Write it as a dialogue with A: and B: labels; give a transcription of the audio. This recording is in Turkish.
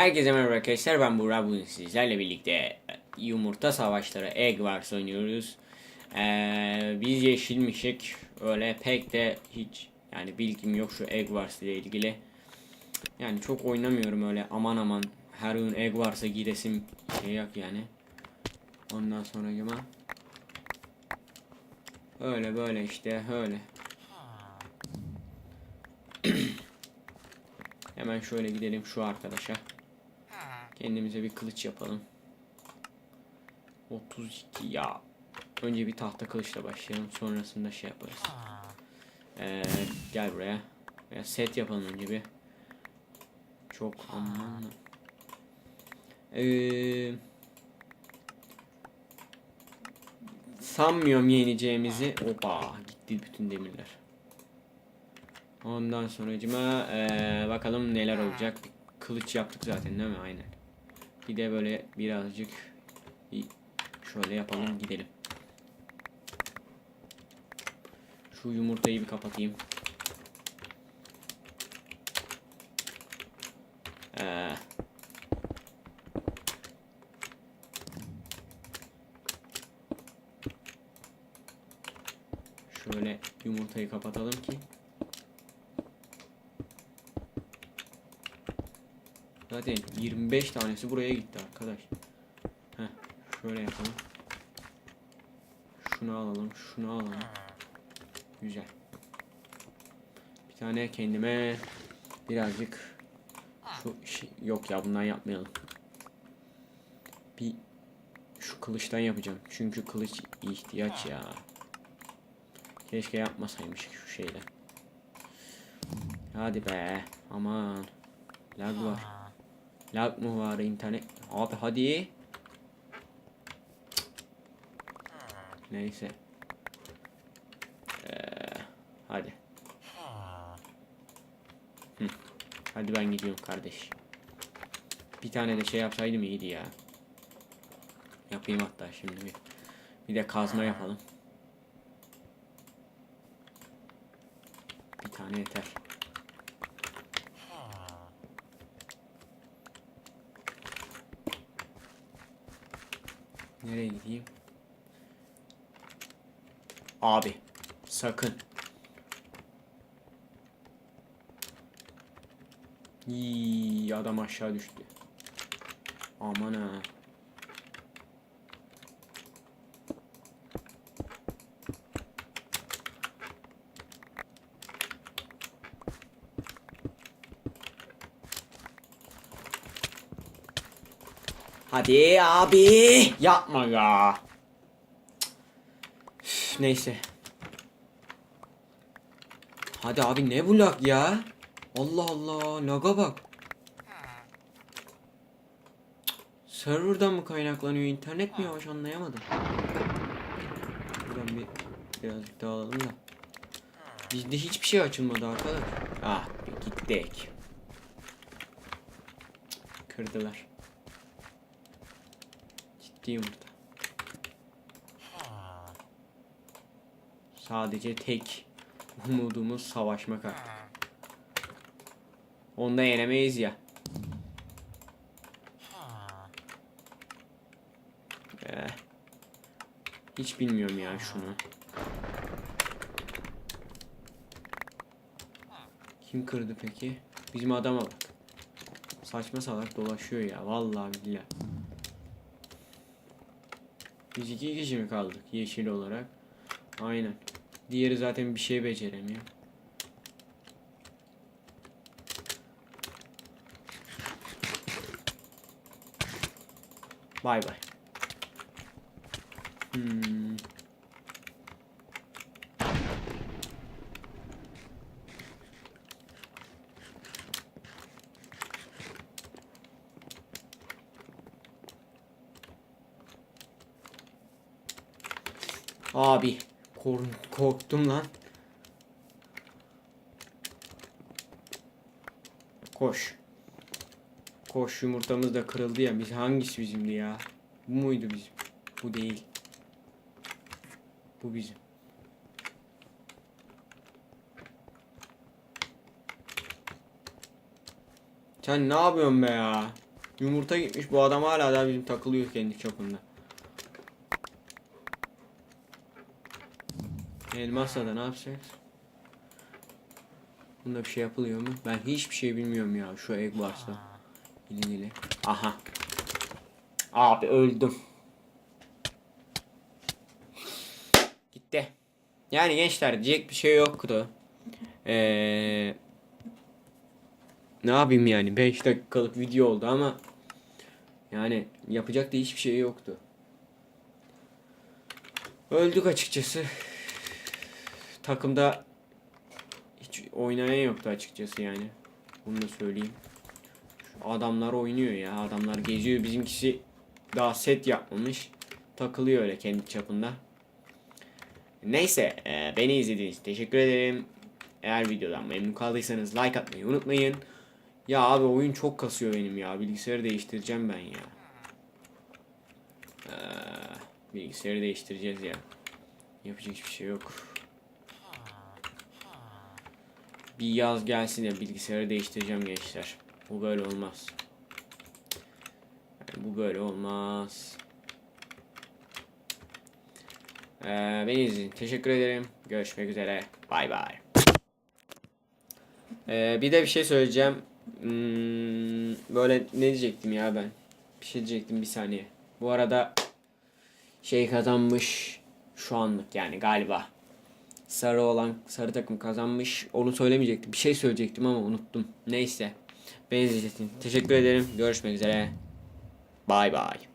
A: Herkese merhaba arkadaşlar ben Burak bugün sizlerle birlikte yumurta savaşları Egg Wars oynuyoruz. Ee, biz yeşilmişik öyle pek de hiç yani bilgim yok şu Egg Wars ile ilgili. Yani çok oynamıyorum öyle aman aman her gün Egg Wars'a giresim şey yok yani. Ondan sonra cuma. Öyle böyle işte öyle. Hemen şöyle gidelim şu arkadaşa. Kendimize bir kılıç yapalım. 32 ya. Önce bir tahta kılıçla başlayalım. Sonrasında şey yaparız. Ee, gel buraya. Veya set yapalım önce bir. Çok aman. Ee, sanmıyorum yeneceğimizi. Opa gitti bütün demirler. Ondan sonracıma eee bakalım neler olacak. Kılıç yaptık zaten değil mi? Aynen. Bir de böyle birazcık bir şöyle yapalım gidelim. Şu yumurtayı bir kapatayım. Eee Şöyle yumurtayı kapatalım ki Zaten 25 tanesi buraya gitti arkadaş. Heh, şöyle yapalım. Şunu alalım, şunu alalım. Güzel. Bir tane kendime birazcık şu şey, yok ya bundan yapmayalım. Bir şu kılıçtan yapacağım. Çünkü kılıç ihtiyaç ya. Keşke yapmasaymış şu şeyle. Hadi be. Aman. Lag var. Lag mı var internet? Abi hadi. Neyse. Ee, hadi. Hı. Hadi ben gidiyorum kardeş. Bir tane de şey yapsaydım iyiydi ya. Yapayım hatta şimdi bir. Bir de kazma yapalım. Bir tane yeter. Nereye gideyim? Abi sakın. Yii, adam aşağı düştü. Aman ha. Hadi abi. Yapma ya. Üf, neyse. Hadi abi ne bu lag ya? Allah Allah laga bak. Serverdan mı kaynaklanıyor? internet mi yavaş anlayamadım. Buradan bir birazcık daha alalım da. Bizde hiçbir şey açılmadı arkadaş. Ah gittik. Kırdılar. Ciddi yumurta. Sadece tek umudumuz savaşmak artık. Onda yenemeyiz ya. Eh. Hiç bilmiyorum ya şunu. Kim kırdı peki? Bizim adama bak. Saçma salak dolaşıyor ya. Vallahi billahi. Biz iki kişi mi kaldık yeşil olarak? Aynen. Diğeri zaten bir şey beceremiyor. Bay bay. Hmm. Abi kork korktum lan. Koş. Koş yumurtamız da kırıldı ya. Biz hangisi bizimdi ya? Bu muydu bizim? Bu değil. Bu bizim. Sen ne yapıyorsun be ya? Yumurta gitmiş. Bu adam hala da bizim takılıyor kendi çapında. Elmasla da ne yapacağız? Bunda bir şey yapılıyor mu? Ben hiçbir şey bilmiyorum ya şu egg varsa. İlgili. Aha. Abi öldüm. Gitti. Yani gençler diyecek bir şey yoktu. Eee ne yapayım yani 5 dakikalık video oldu ama yani yapacak da hiçbir şey yoktu. Öldük açıkçası. Takımda hiç oynayan yoktu açıkçası yani. Bunu da söyleyeyim. Şu adamlar oynuyor ya. Adamlar geziyor. Bizimkisi daha set yapmamış. Takılıyor öyle kendi çapında. Neyse e, beni izlediğiniz için teşekkür ederim. Eğer videodan memnun kaldıysanız like atmayı unutmayın. Ya abi oyun çok kasıyor benim ya. Bilgisayarı değiştireceğim ben ya. Ee, bilgisayarı değiştireceğiz ya. Yapacak hiçbir şey yok. Bir yaz gelsin ya bilgisayarı değiştireceğim gençler. Bu böyle olmaz. Yani bu böyle olmaz. Ee, beni için teşekkür ederim. Görüşmek üzere. Bay bay. Ee, bir de bir şey söyleyeceğim. Hmm, böyle ne diyecektim ya ben? Bir şey diyecektim bir saniye. Bu arada şey kazanmış şu anlık yani galiba. Sarı olan sarı takım kazanmış. Onu söylemeyecektim. Bir şey söyleyecektim ama unuttum. Neyse. Beni izlediğiniz teşekkür ederim. Görüşmek üzere. Bay bay.